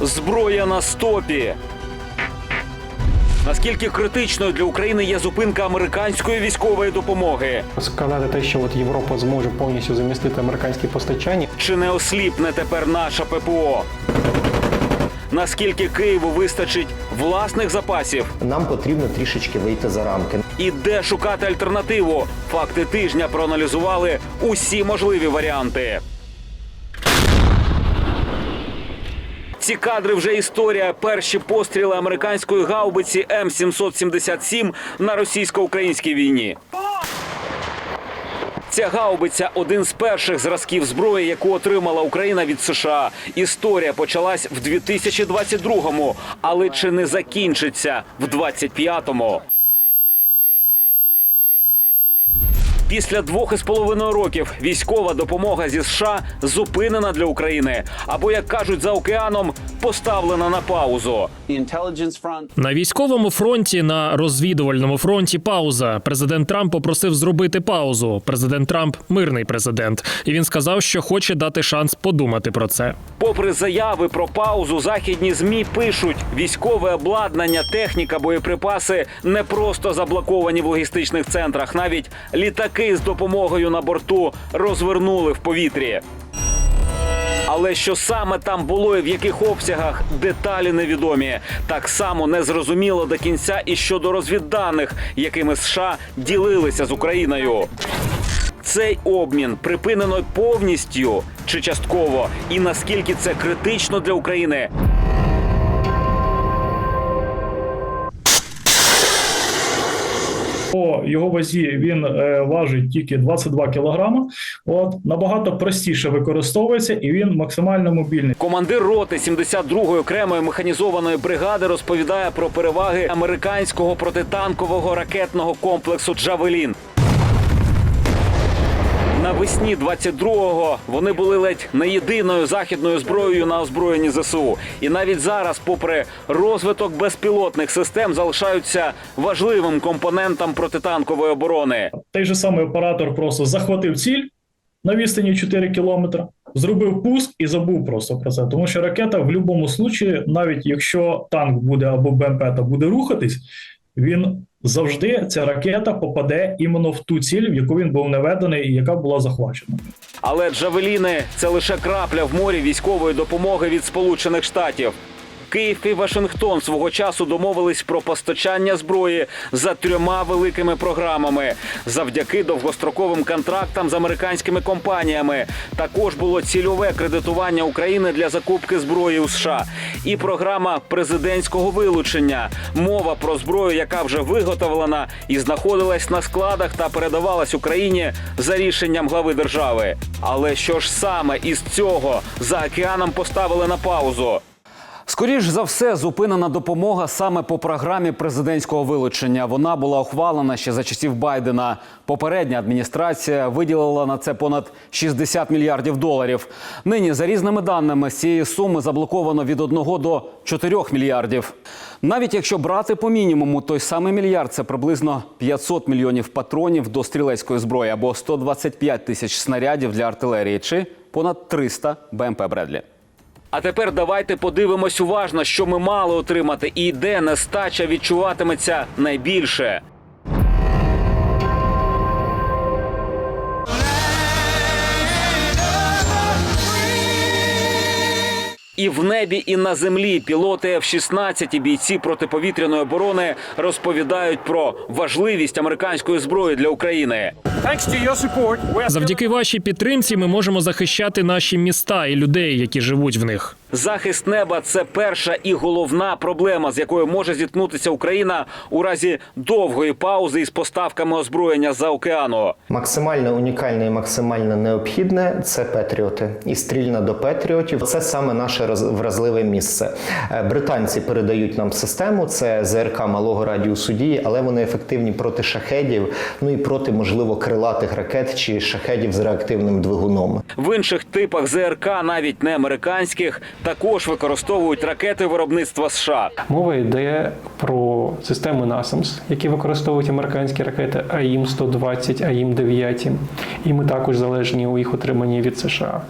Зброя на стопі. Наскільки критичною для України є зупинка американської військової допомоги? Сказати те, що от Європа зможе повністю замістити американські постачання, Чи не осліпне тепер наша ППО? Наскільки Києву вистачить власних запасів? Нам потрібно трішечки вийти за рамки. І де шукати альтернативу? Факти тижня проаналізували усі можливі варіанти. Ці кадри вже історія. Перші постріли американської гаубиці М777 на російсько-українській війні. Ця гаубиця один з перших зразків зброї, яку отримала Україна від США. Історія почалась в 2022-му, але чи не закінчиться в 25-му? Після двох із половиною років військова допомога зі США зупинена для України, або як кажуть за океаном, поставлена на паузу. На військовому фронті, на розвідувальному фронті пауза. Президент Трамп попросив зробити паузу. Президент Трамп мирний президент, і він сказав, що хоче дати шанс подумати про це. Попри заяви про паузу, західні змі пишуть: військове обладнання, техніка, боєприпаси не просто заблоковані в логістичних центрах. Навіть літаки з допомогою на борту розвернули в повітрі. Але що саме там було і в яких обсягах деталі невідомі. Так само не зрозуміло до кінця і щодо розвідданих, якими США ділилися з Україною. Цей обмін припинено повністю чи частково, і наскільки це критично для України. По його вазі він е, важить тільки 22 кілограма. От набагато простіше використовується і він максимально мобільний. Командир роти 72-ї окремої механізованої бригади розповідає про переваги американського протитанкового ракетного комплексу Джавелін. Навесні 22-го вони були ледь не єдиною західною зброєю на озброєнні ЗСУ. І навіть зараз, попри розвиток безпілотних систем, залишаються важливим компонентом протитанкової оборони. Той же самий оператор просто захватив ціль на відстані 4 кілометри, зробив пуск і забув просто про це. Тому що ракета в будь-якому случаї, навіть якщо танк буде або БМП та буде рухатись, він завжди ця ракета попаде іменно в ту ціль, в яку він був наведений і яка була захвачена. Але джавеліни це лише крапля в морі військової допомоги від Сполучених Штатів. Київ і Вашингтон свого часу домовились про постачання зброї за трьома великими програмами завдяки довгостроковим контрактам з американськими компаніями. Також було цільове кредитування України для закупки зброї у США і програма президентського вилучення. Мова про зброю, яка вже виготовлена і знаходилась на складах та передавалась Україні за рішенням глави держави. Але що ж саме із цього за океаном поставили на паузу? Скоріш за все, зупинена допомога саме по програмі президентського вилучення. Вона була ухвалена ще за часів Байдена. Попередня адміністрація виділила на це понад 60 мільярдів доларів. Нині, за різними даними, з цієї суми заблоковано від 1 до 4 мільярдів. Навіть якщо брати по мінімуму, той самий мільярд це приблизно 500 мільйонів патронів до стрілецької зброї або 125 тисяч снарядів для артилерії чи понад 300 БМП Бредлі. А тепер давайте подивимось уважно, що ми мали отримати і де нестача відчуватиметься найбільше. І в небі, і на землі пілоти F-16 і бійці протиповітряної оборони розповідають про важливість американської зброї для України. Завдяки вашій підтримці ми можемо захищати наші міста і людей, які живуть в них. Захист неба це перша і головна проблема, з якою може зіткнутися Україна у разі довгої паузи із поставками озброєння за океану. Максимально унікальне і максимально необхідне це Петріоти. І стрільна до Петріотів це саме наше вразливе місце. Е, Британці передають нам систему, це ЗРК малого радіусу дії, але вони ефективні проти шахедів, ну і проти, можливо, крилатих ракет чи шахедів з реактивним двигуном. В інших типах ЗРК, навіть не американських, також використовують ракети виробництва США. Мова йде про системи NASAMS, які використовують американські ракети АІМ-120, АІМ-9. І ми також залежні у їх отриманні від США.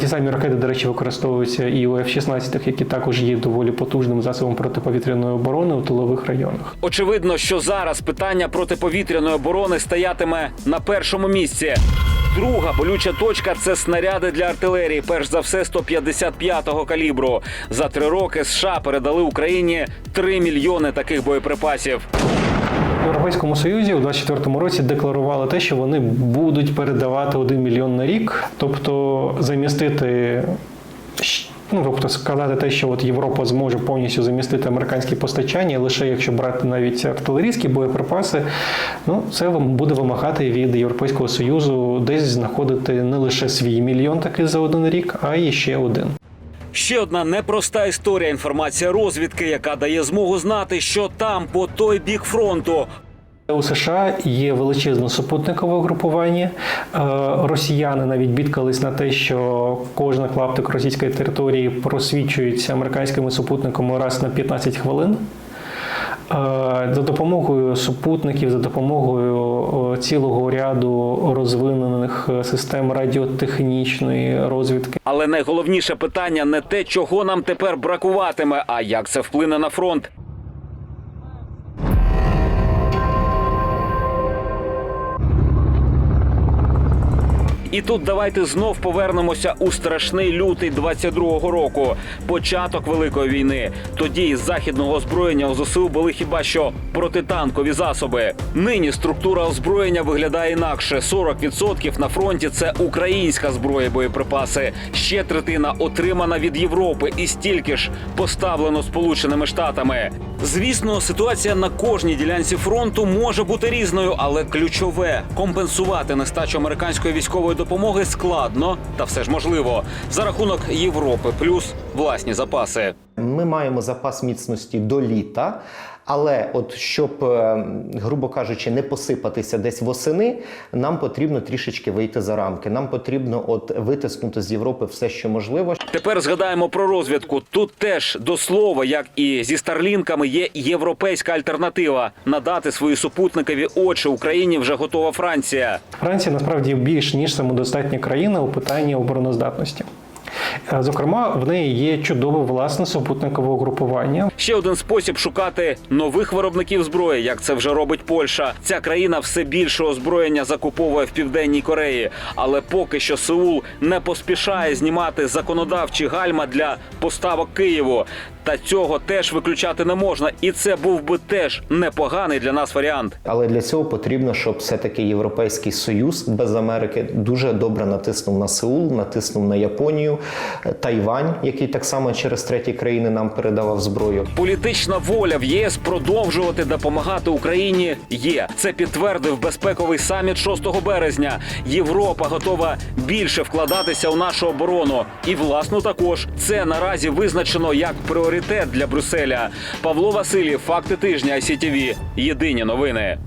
Ті самі ракети, до речі, використовуються і у F-16, які також є доволі потужним засобом протиповітряної оборони у тилових районах. Очевидно, що зараз питання протиповітряної оборони стоятиме на першому місці. Друга болюча точка це снаряди для артилерії, перш за все 155-го калібру. За три роки США передали Україні 3 мільйони таких боєприпасів. В Європейському Союзі у 2024 році декларували те, що вони будуть передавати 1 мільйон на рік, тобто замістити. Ну, тобто сказати те, що от Європа зможе повністю замістити американські постачання, лише якщо брати навіть артилерійські боєприпаси, ну це буде вимагати від Європейського Союзу десь знаходити не лише свій мільйон такий за один рік, а і ще один. Ще одна непроста історія. Інформація розвідки, яка дає змогу знати, що там по той бік фронту У США є величезне супутникове угрупування. Е, Росіяни навіть бідкались на те, що кожна клаптик російської території просвічується американськими супутниками раз на 15 хвилин. Е, За допомогою супутників, за допомогою цілого ряду розвинених е, систем радіотехнічної розвідки. Але найголовніше питання не те, чого нам тепер бракуватиме, а як це вплине на фронт. І тут давайте знов повернемося у страшний лютий 22-го року, початок великої війни. Тоді із західного озброєння у ЗСУ були хіба що протитанкові засоби. Нині структура озброєння виглядає інакше. 40% на фронті це українська зброя, боєприпаси. Ще третина отримана від Європи, і стільки ж поставлено Сполученими Штатами. Звісно, ситуація на кожній ділянці фронту може бути різною, але ключове компенсувати нестачу американської військової допомоги складно та все ж можливо за рахунок Європи, плюс власні запаси. Ми маємо запас міцності до літа, але от щоб, е, грубо кажучи, не посипатися десь восени, нам потрібно трішечки вийти за рамки. Нам потрібно от витиснути з Європи все, що можливо. Тепер згадаємо про розвідку. Тут теж до слова, як і зі старлінками, є європейська альтернатива. Надати свої супутникові очі Україні вже готова Франція. Франція насправді більш ніж самодостатня країна у питанні обороноздатності. Е, Зокрема, в неї є чудове власне супутникове угрупування. Ще один спосіб шукати нових виробників зброї, як це вже робить Польща. Ця країна все більше озброєння закуповує в південній Кореї, але поки що Сеул не поспішає знімати законодавчі гальма для поставок Києву. Та цього теж виключати не можна, і це був би теж непоганий для нас варіант. Але для цього потрібно, щоб все-таки Європейський Союз без Америки дуже добре натиснув на Сеул, натиснув на Японію, Тайвань, який так само через треті країни нам передавав зброю. Політична воля в ЄС продовжувати допомагати Україні є. Це підтвердив безпековий саміт 6 березня. Європа готова більше вкладатися у нашу оборону. І власну також це наразі визначено як пріоритет для Брюсселя. Павло Васильєв, факти тижня ICTV. Єдині новини.